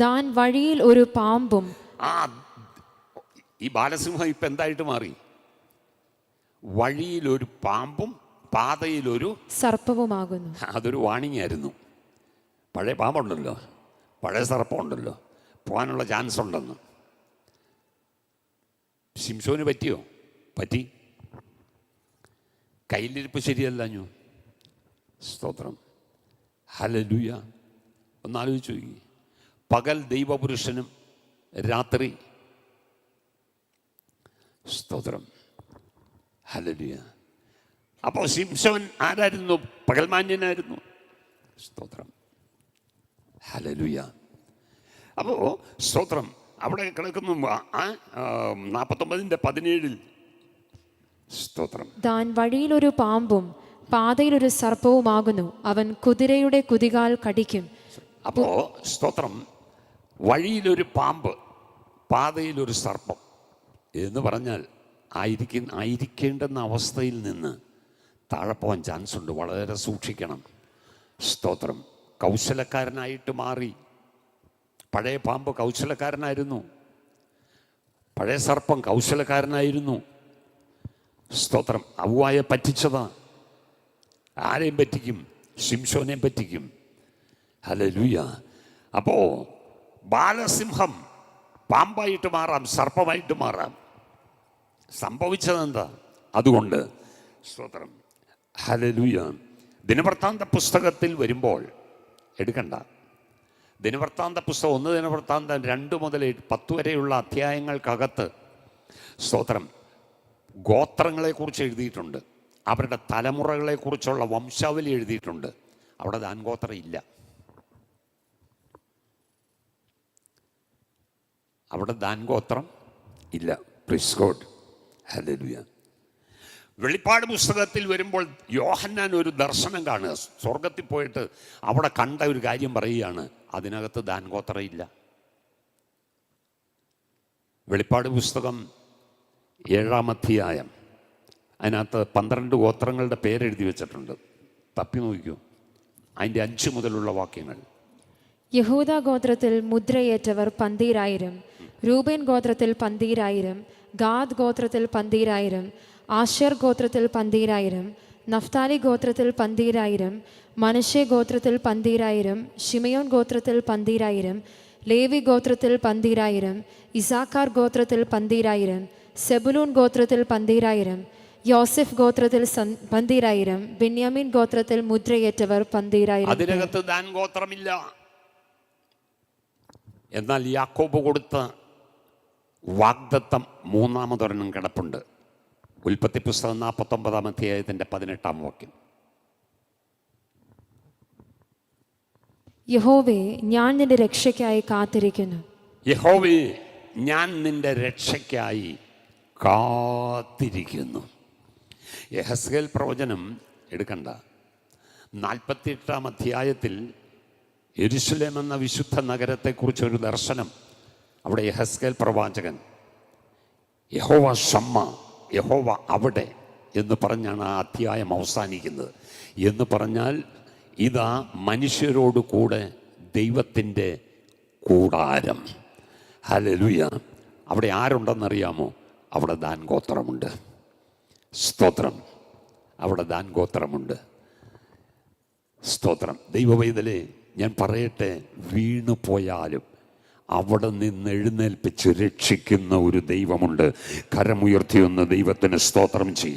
താൻ വഴിയിൽ ഒരു പാമ്പും ആ ഈ ബാലസിംഹം ഇപ്പം എന്തായിട്ട് മാറി? വഴിയിൽ ഒരു പാമ്പും പാതയിൽ ഒരു സർപ്പവുമാകുന്നു. അതൊരു വാണിംഗ് ആയിരുന്നു പഴയ പാമ്പുണ്ടല്ലോ. പഴയ സർപ്പമുണ്ടല്ലോ. പോകാനുള്ള ചാൻസ് ഉണ്ടെന്ന്. ശിംഷോന് പറ്റിയോ? പറ്റി. കയ്യിലിരിപ്പ് ശരിയല്ല ഞാൻ സ്തോത്രം. ഹലലുയ ഒന്നാലോചിച്ചു നോക്കി. പകൽ ദൈവപുരുഷനും രാത്രി. സ്തോത്രം. ഹലലിയ അപ്പോൾ ശിംശോൻ ആരായിരുന്നു? പകൽമാന്യനായിരുന്നു സ്തോത്രം. ഹലലുയ അപ്പോൾ സ്തോത്രം. അവിടെ കിടക്കുന്നു ആ നാൽപ്പത്തൊമ്പതിന്റെ പതിനേഴിൽ. സ്തോത്രം. താൻ ഒരു പാമ്പും പാതയിലൊരു സർപ്പവുമാകുന്നു. അവൻ കുതിരയുടെ കുതികാൽ കടിക്കും. അപ്പോൾ സ്തോത്രം. വഴിയിലൊരു പാമ്പ് പാതയിലൊരു സർപ്പം എന്ന് പറഞ്ഞാൽ ആയിരിക്കുന്ന ആയിരിക്കേണ്ടെന്ന അവസ്ഥയിൽ നിന്ന് താഴെ പോകാൻ ചാൻസ് ഉണ്ട്. വളരെ സൂക്ഷിക്കണം. സ്തോത്രം. കൗശലക്കാരനായിട്ട് മാറി. പഴയ പാമ്പ് കൗശലക്കാരനായിരുന്നു. പഴയ സർപ്പം കൗശലക്കാരനായിരുന്നു. സ്തോത്രം. അവ്വായെ പറ്റിച്ചതാ. ആരെയും പറ്റിക്കും? ശിംഷോനെയും പറ്റിക്കും. ഹലലൂയ അപ്പോ ബാലസിംഹം പാമ്പായിട്ട് മാറാം സർപ്പമായിട്ട് മാറാം. സംഭവിച്ചതെന്താ? അതുകൊണ്ട് സ്തോത്രം. ഹലലൂയ ദിനവൃത്താന്ത പുസ്തകത്തിൽ വരുമ്പോൾ എടുക്കണ്ട. ദിനവൃത്താന്ത പുസ്തകം ഒന്ന് ദിനവൃത്താന്തം രണ്ട് മുതൽ പത്ത് വരെയുള്ള അധ്യായങ്ങൾക്കകത്ത് സ്തോത്രം ഗോത്രങ്ങളെക്കുറിച്ച് എഴുതിയിട്ടുണ്ട്. അവരുടെ തലമുറകളെക്കുറിച്ചുള്ള വംശാവലി എഴുതിയിട്ടുണ്ട്. അവിടെ ദാൻഗോത്രം ഇല്ല. അവിടെ ദാൻ ഗോത്രം ഇല്ല പ്രിസ്കോട്ട് ഹലുയ വെളിപ്പാട് പുസ്തകത്തിൽ വരുമ്പോൾ യോഹന്നാൻ ഒരു ദർശനം കാണുക. സ്വർഗത്തിൽ പോയിട്ട് അവിടെ കണ്ട ഒരു കാര്യം പറയുകയാണ്. അതിനകത്ത് ദാൻഗോത്രം ഇല്ല. വെളിപ്പാട് പുസ്തകം ഏഴാം അധ്യായം. അതിനകത്ത് പന്ത്രണ്ട് ഗോത്രങ്ങളുടെ പേരെഴുതി വെച്ചിട്ടുണ്ട്. തപ്പി നോക്കൂ അതിന്റെ അഞ്ച് മുതലുള്ള വാക്യങ്ങൾ. യഹൂദ ഗോത്രത്തിൽ മുദ്രയേറ്റവർ പന്തീരായിരം രൂപേൻ ഗോത്രത്തിൽ പന്തീരായിരം ഗാദ് ഗോത്രത്തിൽ പന്തീരായിരം ആശർ ഗോത്രത്തിൽ പന്തീരായിരം നഫ്താലി ഗോത്രത്തിൽ പന്തീരായിരം മനശ്ശെ ഗോത്രത്തിൽ പന്തീരായിരം ഷിമയോൻ ഗോത്രത്തിൽ പന്തീരായിരം ലേവി ഗോത്രത്തിൽ പന്തീരായിരം ഇസാക്കാർ ഗോത്രത്തിൽ പന്തീരായിരം സെബുലൂൺ ഗോത്രത്തിൽ പന്തീരായിരം യോസെഫ് ഗോത്രത്തിൽ പന്തീരായിരം ബെന്യാമിൻ ഗോത്രത്തിൽ മുദ്രയേറ്റവർ പന്തീരായിരം. ദാൻ ഗോത്രമില്ല. എന്നാൽ യാക്കോബ് കൊടുത്ത വാഗ്ദത്തം മൂന്നാമതൊരെണ്ണം കിടപ്പുണ്ട്. ഉൽപ്പത്തി പുസ്തകം നാൽപ്പത്തൊമ്പതാം അധ്യായത്തിന്റെ പതിനെട്ടാം വാക്യം. യഹോവേ ഞാൻ നിന്റെ രക്ഷയ്ക്കായി കാത്തിരിക്കുന്നു. യഹോവേ ഞാൻ നിന്റെ രക്ഷയ്ക്കായി കാത്തിരിക്കുന്നു. യഹസ്കേൽ പ്രവചനം എടുക്കണ്ട. നാൽപ്പത്തിയെട്ടാം അധ്യായത്തിൽ യെരുശലേം എന്ന വിശുദ്ധ നഗരത്തെക്കുറിച്ചൊരു ദർശനം. അവിടെ യഹസ്കേൽ പ്രവാചകൻ യഹോവ ഷമ്മ യഹോവ അവിടെ എന്ന് പറഞ്ഞാണ് ആ അധ്യായം അവസാനിക്കുന്നത്. എന്ന് പറഞ്ഞാൽ ഇതാ മനുഷ്യരോട് കൂടെ ദൈവത്തിന്റെ കൂടാരം. ഹലലുയ അവിടെ ആരുണ്ടെന്നറിയാമോ? അവിടെ ദാൻ ഗോത്രമുണ്ട് സ്തോത്രം. അവിടെ ദാൻ ഗോത്രമുണ്ട് സ്തോത്രം. ദൈവവൈതലേ ഞാൻ പറയട്ടെ വീണു പോയാലും അവിടെ നിന്ന് എഴുന്നേൽപ്പിച്ച് രക്ഷിക്കുന്ന ഒരു ദൈവമുണ്ട്. കരമുയർത്തിയൊന്ന് ദൈവത്തിന് സ്തോത്രം ചെയ്യാം.